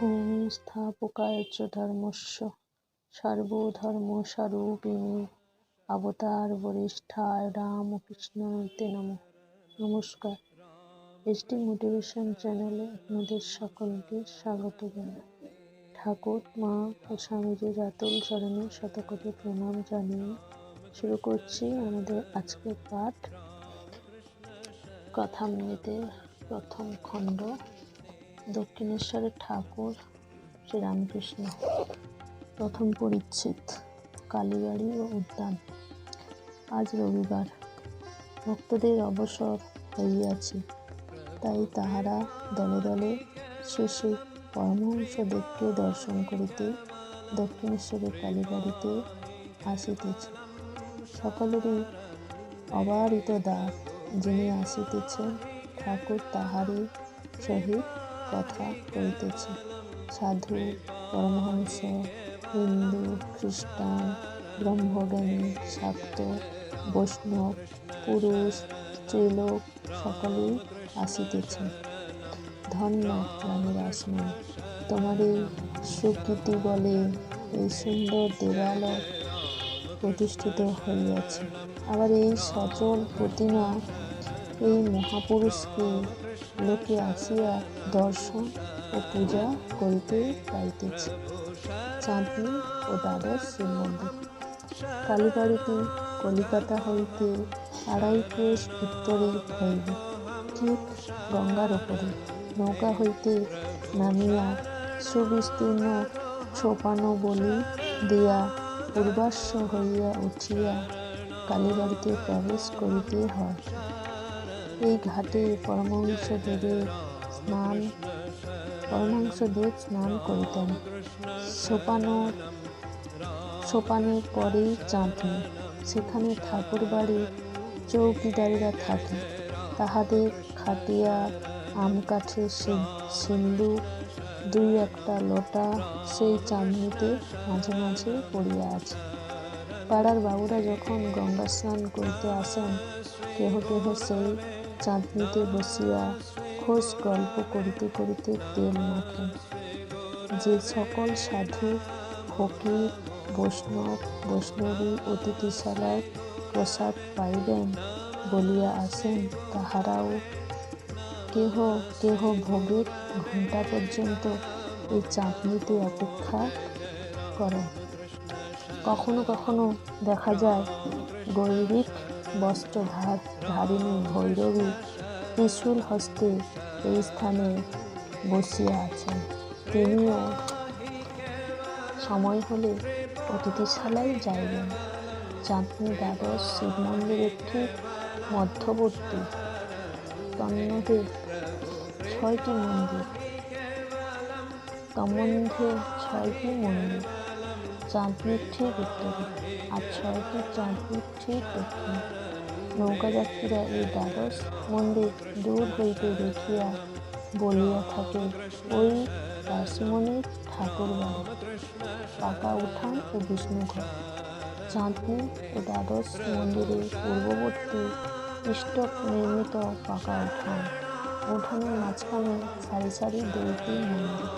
ওং স্থাপকায়চ ধর্মস্য সর্বধর্মস্বরূপিণী অবতার বরিষ্ঠায় রামকৃষ্ণতে নম। নমস্কার। এসটি মোটিভেশন চ্যানেলে আপনাদের সকলকে স্বাগত জানাই। ঠাকুর, মা ও স্বামীজি আতুল চরণে শতকোটি প্রণাম জানিয়ে শুরু করছি আমাদের আজকের পাঠ। কথামৃতের প্রথম খণ্ড। দক্ষিণেশ্বরের ঠাকুর শ্রীরামকৃষ্ণ। প্রথম পরিচ্ছেদ, কালীবাড়ি ও উদ্যান। আজ রবিবার। ভক্তদের অবসর হইয়াছে তাই তাহারা দলে দলে শেষে পরমহংসদেবকে দর্শন করিতে দক্ষিণেশ্বরের কালীবাড়িতে আসিতেছে। সকলেরই অবারিত দ্বার যিনি আসিতেছেন, ঠাকুর তাহারই সহিত কথা করিতেছে সাধু, পরমহংস, হিন্দু, খ্রিস্টান ব্রহ্মজ্ঞানী শাক্ত, বৈষ্ণব, পুরুষ স্ত্রীলোক সকলেই আসিতেছে। ধন্য রানীর আসমান তোমার এই স্বীকৃতি বলে এই সুন্দর দেবালয় প্রতিষ্ঠিত হইয়াছে। আবার এই সচল প্রতিমা এই মহাপুরুষকে লোকে আসিয়া দর্শন ও পূজা করিতে পাইতেছে চাঁদনি ও দ্বাদশ শিব মন্দির কালীবাড়িতে কলিকাতা হইতে আড়াই ক্রোশ উত্তরে হইবে ঠিক গঙ্গার ওপরে নৌকা হইতে নামিয়া সুবিস্তীর্ণ সোপানো বলি দিয়া পূর্বাশ্ব হইয়া উঠিয়া কালীবাড়িতে প্রবেশ করিতে হয়। এই ঘাটে পরমহংসদেবের স্নান পরমহংসদেব স্নান করিতেন। সোপানো সোপানের পরেই চাঁদনি সেখানে ঠাকুর বাড়ির চৌকিদারেরা থাকে। তাহাদের খাটিয়া আম কাঠের সিন্ধু, দুই একটা লোটা সেই চাঁদনিতে মাঝে মাঝে পড়িয়া আছে। পাড়ার বাবুরা যখন গঙ্গা স্নান করিতে আসেন, কেহ কেহ সেই চাঁদনিতে বসিয়া খোঁজ গল্প করিতে করিতে তেল মাখেন যে সকল সাধু, ফকির, বৈষ্ণব, বৈষ্ণবী, অতিথিশালায় প্রসাদ পাইবেন বলিয়া আসেন, তাহারাও কেহ কেহ ভোগের ঘণ্টা পর্যন্ত এই চাঁদনিতে অপেক্ষা করেন। কখনো কখনো দেখা যায় গৈরিক বস্ত্র ধারিণী ভৈরবী ত্রিশূল হস্তে এই স্থানে বসিয়া আছেন। তিনিও সময় হলে অতিথিশালায় যাইবেন। চাঁদনি দ্বাদশ শিব মন্দিরের ঠিক মধ্যবর্তী তন্মধ্যে ছয়টি মন্দির। তন্মধ্যে ছয়টি মন্দির, চাঁদনির ঠিক উত্তরে, আর ছয়টি চাঁদনির ঠিক দক্ষিণে। নৌকাযাত্রীরা এই দ্বাদশ মন্দির দূর হইতে দেখিয়া বলিয়া থাকে, ওই রাসমণির ঠাকুর বাড়ি পাকা উঠান ও বিষ্ণুঘর। চাঁদনি ও দ্বাদশ মন্দিরের পূর্ববর্তী স্টক নির্মিত পাকা উঠান। উঠানের মাঝখানে সারি সারি দুইটি মন্দির।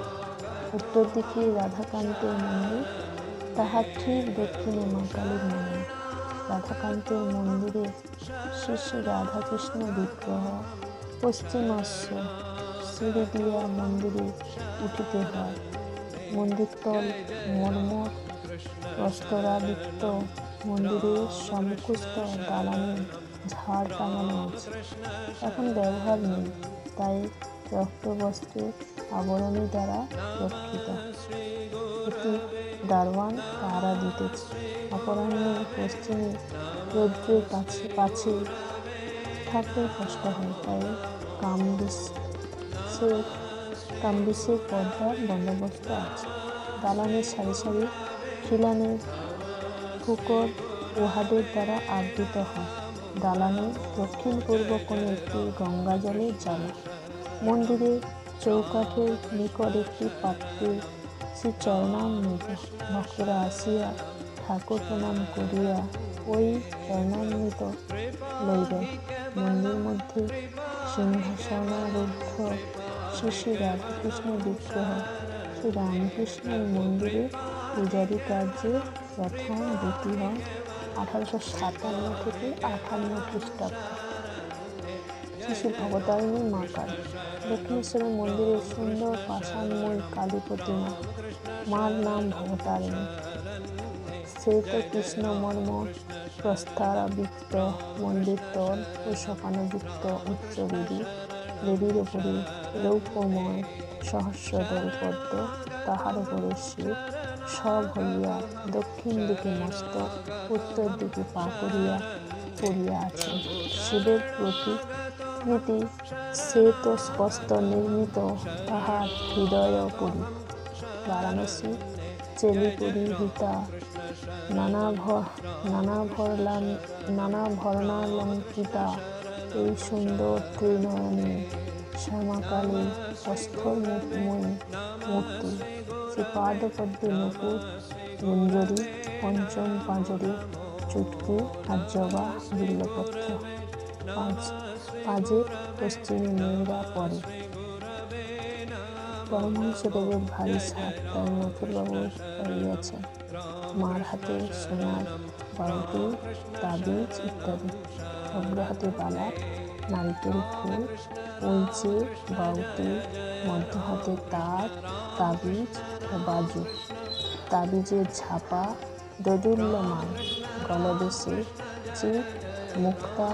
উত্তর দিকে রাধাকান্তের মন্দির, তাহার ঠিক দক্ষিণে মা কালীর মন্দির। রাধাকান্তের মন্দিরে শ্রী রাধাকৃষ্ণ বিগ্রহ পশ্চিমাস্য সিঁড়ি দিয়া মন্দিরে উঠিতে হয়। মন্দিরতল মর্মর প্রস্তরাবৃত্ত মন্দিরের সম্মুখস্থ দালানে ঝাড় টাঙানো আছে। এখন ব্যবহার নেই, তাই রক্তবস্ত্রের আবরণী দ্বারা রক্ষিত। এটি দারওয়ান পাহারা দিতেছে। অপরাহ্নে পশ্চিমে রৌদ্রের কাছে কাছে থাকতে কষ্ট হয়, তাই কামবিসের কামবিসের পর্দার বন্দোবস্ত আছে। দালানের সারি সারি খিলানের ফুকর উহাদের দ্বারা আবৃত হয়। দালানে দক্ষিণ পূর্ব কোণে একটি গঙ্গা জলের জ্বালা মন্দিরের চৌকাঠের নিকট একটি পাত্রে শ্রী চরণামৃত ভক্তরা আসিয়া ঠাকুর প্রণাম করিয়া ওই চরণামৃত লইবেন মন্দির মধ্যে সিংহাসনারুদ্ধ শ্রী রাধাকৃষ্ণের বিগ্রহ। শ্রী রামকৃষ্ণের মন্দিরে পূজারী কার্যে প্রথম ব্রতী হন আঠারোশো সাতান্ন থেকে আঠান্ন খ্রিস্টাব্দ। শ্রী ভবতারিণী মা কালী দক্ষিণেশ্বরের মন্দিরে সুন্দর পাষাণময়ী কালী প্রতিমা মার নাম ভবতারিণী। শ্বেত কৃষ্ণ মর্ম প্রস্তারাবৃত্ত মন্দির তল ও সকানযুক্ত উচ্চ বেদী বেদীর উপরে রৌপ্যময় সহস্রদল পদ্ম তাহার উপরে শিব সব হইয়া দক্ষিণ দিকে মস্তক উত্তর দিকে পা করিয়া পড়িয়া আছে শিবের প্রতিকৃতি শ্বেত স্পষ্ট নির্মিত তাহার হৃদয় পরি বারাণসী চেলিপুরি হিতা নানা নানা ভরলান, নানা ভরণালঙ্কিতা, এই সুন্দর ত্রিনয়নী শ্যামাকালী অস্থরময়ী মূর্তি সে পাদপদ্মে নকুর গুঞ্জরি পঞ্চম পাঁজরে, চুটকি আর জবা বিল্লপত্র, পাঁচ পাঁচের পশ্চিমে মেয়েরা পড়ে পরমহংসদেবের ভারী সাত তাই নথুরবাবু পাইয়াছেন মার হাতে সোনার বালতি তাবিজ ইত্যাদি। অগ্র হাতে বালা, নারকেল ফুল, উলচে বাউটি, মধ্য হাতে তার, তাবিজ ও বাজু। তাবিজের ঝাপা দোদুল্যমান। গলদেশে চিক মুক্তা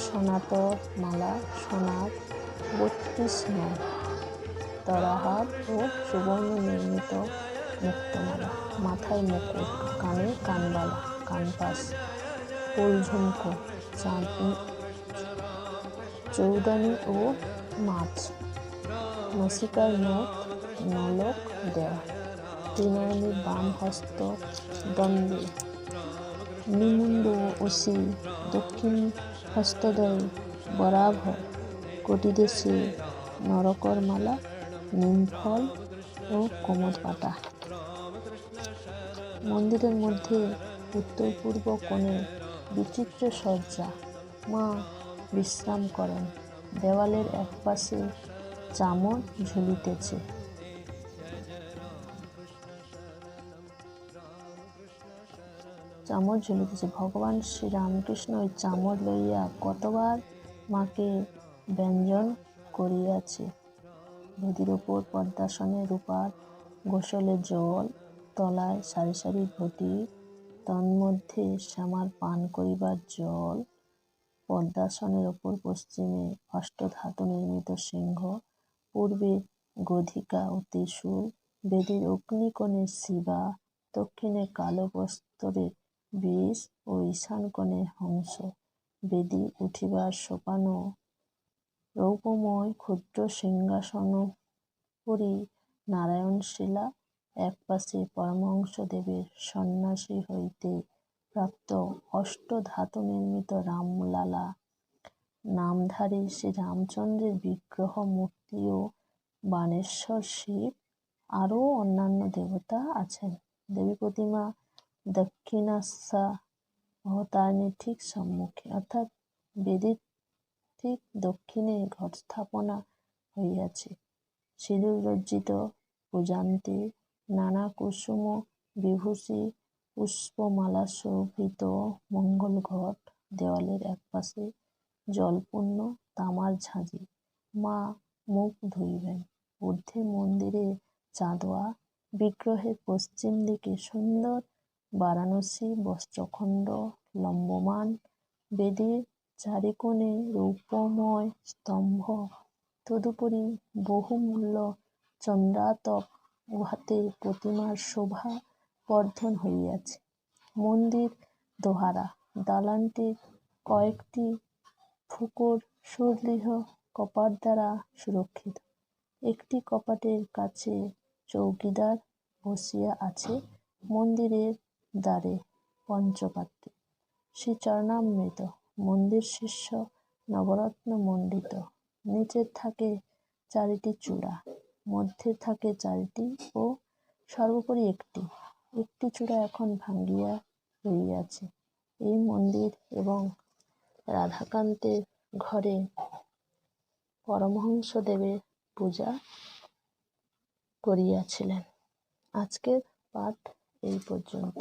সনাতর মালা সোনার বত্রিশ নয় তরাহার ও সুবর্ণ নির্মিত মুক্তমালা। মাথায় মুকুট, কানে কানবালা, কানপাস ফুল ঝুমকো চাঁদনি চৌদানি ও মাছ। নসিকার নখ, নলক দেওয়া ত্রিনয়নীর বাম হস্ত দ্বন্দ্বে নিমুন্ড অসি, দক্ষিণ হস্তদয়, বরাভ, কোটিদেশে নরকরমালা নিমফল ও কোমর পাতা। মন্দিরের মধ্যে উত্তর পূর্ব কোণে বিচিত্র সজ্জা মা বিশ্রাম করেন। দেওয়ালের একপাশে চামর ঝুলিতেছে। চামর ঝুলিতেছে। ভগবান শ্রীরামকৃষ্ণ ওই চামর লইয়া কতবার মাকে ব্যঞ্জন করিয়াছে। নদীর ওপর পদ্মাসনে রূপার গোসলে জল, তলায় সারি সারি ঘটি, তন্মধ্যে শ্যামার পান করিবার জল, পদ্মাসনের ওপর পশ্চিমে অষ্টধাতু নির্মিত সিংহ, পূর্বে গধিকা ও ত্রিশূল বেদির অগ্নিকোণে শিবা, দক্ষিণে কালো বস্ত্রের বিষ ও ঈশান কোণে হংস। বেদি উঠিবার সোপানো রৌপময় ক্ষুদ্র সিংহাসন পরি নারায়ণ শিলা একপাশে পরমহংসদেবের সন্ন্যাসী হইতে প্রাপ্ত অষ্টধাতু নির্মিত রামলালা। নামধারী শ্রী রামচন্দ্রের বিগ্রহ মূর্তি ও বাণেশ্বর শিব, আরও অন্যান্য দেবতা আছেন। দেবী প্রতিমা দক্ষিণাস্যা অবতারিণীর ঠিক সম্মুখে, অর্থাৎ বেদির ঠিক দক্ষিণে ঘট স্থাপনা হইয়াছে। সিঁদুর রজ্জিত পূজান্তে নানা কুসুম, বিভূষি পুষ্পমালা শোভিত মঙ্গল ঘট দেওয়ালের একপাশে জলপূর্ণ তামার ঝাঁঝি। মা মুখ ধুইবেন। ঊর্ধ্বে মন্দিরে চাঁদোয়া, বিগ্রহের পশ্চিম দিকে সুন্দর বারাণসী বস্ত্রখণ্ড লম্বমান, বেদির চারিকোণে রৌপ্যময় স্তম্ভ। তদুপরি বহুমূল্য চন্দ্রাতপ উহাতে প্রতিমার শোভা বর্ধন হইয়াছে। মন্দির দোহারা। দালানটি কয়েকটি ফুকুর সুদৃঢ় কপাট দ্বারা সুরক্ষিত। একটি কপাটের কাছে চৌকিদার বসিয়া আছে মন্দিরের দ্বারে পঞ্চপাত্রী। শ্রী চরণামৃত মন্দির শীর্ষ নবরত্ন মণ্ডিত। নিচে থাকে চারিটি চূড়া, মধ্যে থাকে চারিটি ও সর্বোপরি একটি। একটি চূড়া এখন ভাঙ্গিয়া রহিয়াছে। এই মন্দির এবং রাধাকান্তের ঘরে পরমহংসদেবের পূজা করিয়াছিলেন। আজকের পাঠ এই পর্যন্ত।